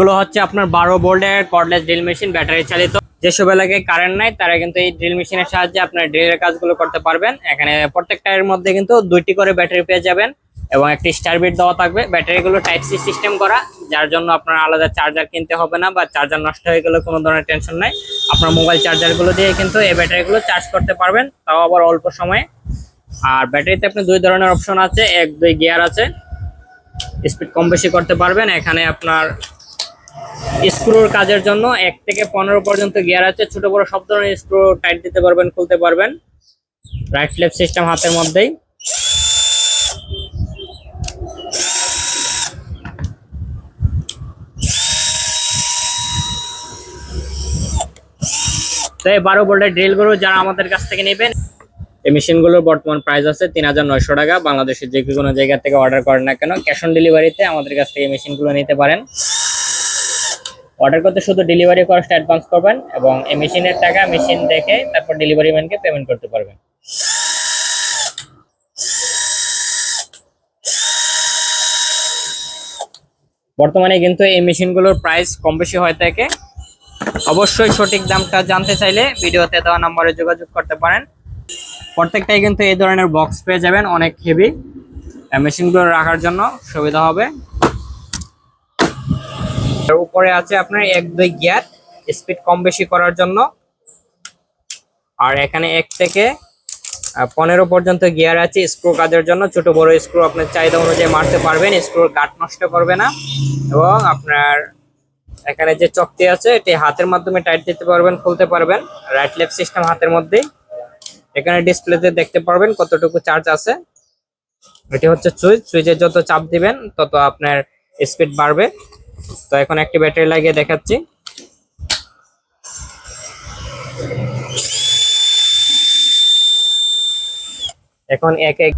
এগুলো হচ্ছে আপনার বারো বোল্টের কর্ডলেস ড্রিল মেশিন ব্যাটারি চালিত। যেসব এলাকায় কারেন্ট নাই, তারা কিন্তু এই ড্রিল মেশিনের সাহায্যে আপনার ড্রিলের কাজগুলো করতে পারবেন। এখানে প্রত্যেকটার মধ্যে কিন্তু দুইটি করে ব্যাটারি পেয়ে যাবেন এবং একটি স্টার বিট দেওয়া থাকবে। ব্যাটারিগুলো টাইপ সি সিস্টেম করা, যার জন্য আপনার আলাদা চার্জার কিনতে হবে না বা চার্জার নষ্ট হয়ে গেলে কোনো ধরনের টেনশন নাই। আপনার মোবাইল চার্জারগুলো দিয়ে কিন্তু এই ব্যাটারিগুলো চার্জ করতে পারবেন, তাও আবার অল্প সময়ে। আর ব্যাটারিতে আপনি দুই ধরনের অপশন আছে, এক দুই গিয়ার আছে। স্পিড কম বেশি করতে পারবেন, এখানে আপনার স্ক্রুর কাজের জন্য এক থেকে পনেরো পর্যন্ত গিয়ার আছে। ছোট বড় সব ধরনের স্ক্রু টাইট দিতে পারবেন, খুলতে পারবেন। রাইট লেফট সিস্টেম হাতের মধ্যেই। তো এই বারো বোল্টের ড্রিলগুলো যারা আমাদের কাছ থেকে নেবেন, এই মেশিনগুলোর বর্তমান প্রাইস আছে তিন হাজার নয়শো টাকা। বাংলাদেশের যে কোনো জায়গা থেকে অর্ডার করেন না কেন ক্যাশ অন ডেলিভারিতে আমাদের কাছ থেকে মেশিনগুলো নিতে পারেন। অর্ডার করতে শুধু ডেলিভারি কস্ট অ্যাডভান্স করবেন এবং এই মেশিনের টাকা মেশিন দেখে তারপর ডেলিভারি ম্যানকে পেমেন্ট করতে পারবেন। বর্তমানে কিন্তু এই মেশিনগুলোর প্রাইস কম বেশি হয়ে থাকে। অবশ্যই সঠিক দামটা জানতে চাইলে ভিডিওতে দেওয়া নম্বরে যোগাযোগ করতে পারেন। প্রত্যেকটাই কিন্তু এই ধরনের বক্স পেয়ে যাবেন, অনেক হেভি মেশিনগুলো রাখার জন্য সুবিধা হবে। উপরে আছে আপনার এক দুই গিয়ার স্পিড কম বেশি করার জন্য। আর এখানে এক থেকে পনেরো পর্যন্ত গিয়ার আছে স্ক্রু কাজের জন্য। ছোট বড় স্ক্রু আপনার চাহিদা অনুযায়ী মারতে পারবেন স্ক্রুর গাট নষ্ট করবে না। এবং আপনার এখানে যে চকটি আছে, এটি হাতের মাধ্যমে টাইট দিতে পারবেন, খুলতে পারবেন। রাইট লেফট সিস্টেম হাতের মধ্যেই। এখানে ডিসপ্লেতে দেখতে পারবেন কতটুকু চার্জ আছে। এটি হচ্ছে সুইচ সুইচে যত চাপ দিবেন, তত আপনার স্পিড বাড়বে। তো এখন একটি ব্যাটারি লাগিয়ে দেখাচ্ছি। এখন এক এক